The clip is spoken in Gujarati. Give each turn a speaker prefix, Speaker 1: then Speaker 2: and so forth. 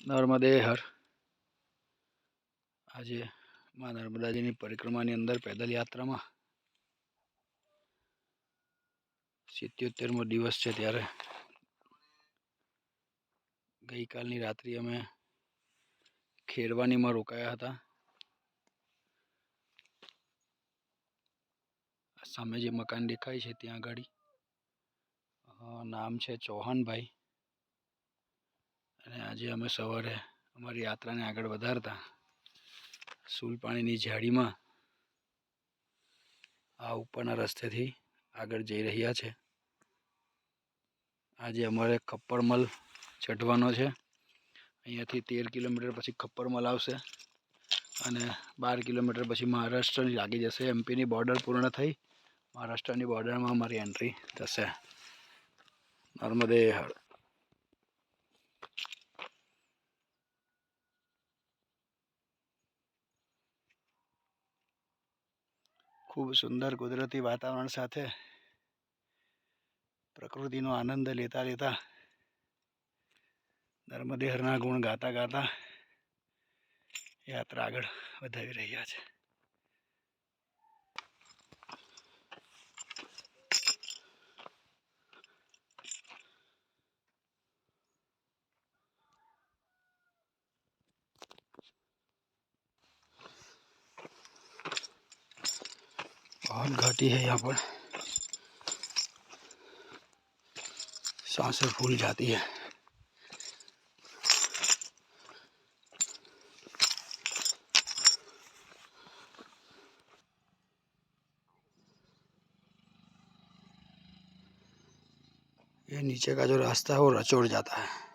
Speaker 1: નર્મદે હર. આજે માં નર્મદાજીની પરિક્રમાની અંદર પેદલ યાત્રામાં સિત્યોતેરમો દિવસ છે ત્યારે. ગઈકાલની રાત્રિ અમે ખેરવાનીમાં રોકાયા હતા. સામે જે મકાન દેખાય છે ત્યાં આગળ નામ છે ચૌહાણભાઈ. અને આજે અમે સવારે અમારી યાત્રાને આગળ વધારતા સુલપાણીની ઝાડીમાં આ ઉપરના રસ્તેથી આગળ જઈ રહ્યા છે. આજે અમારે ખપ્પરમલ ચઢવાનો છે. અહીંયાથી તેર કિલોમીટર પછી ખપ્પરમલ આવશે અને બાર કિલોમીટર પછી મહારાષ્ટ્રની લાગી જશે. એમપીની બોર્ડર પૂર્ણ થઈ. મહારાષ્ટ્રની બોર્ડરમાં અમારી એન્ટ્રી થશે. નર્મદે હર ખૂબ સુંદર કુદરતી વાતાવરણ સાથે પ્રકૃતિનો આનંદ લેતા લેતા નર્મદેહરના ગુણ ગાતા ગાતા યાત્રા આગળ વધાવી રહ્યા છે. बहुत घाटी है यहाँ पर। साँसें फूल जाती है। ये नीचे का जो रास्ता है वो रचोड़ जाता है।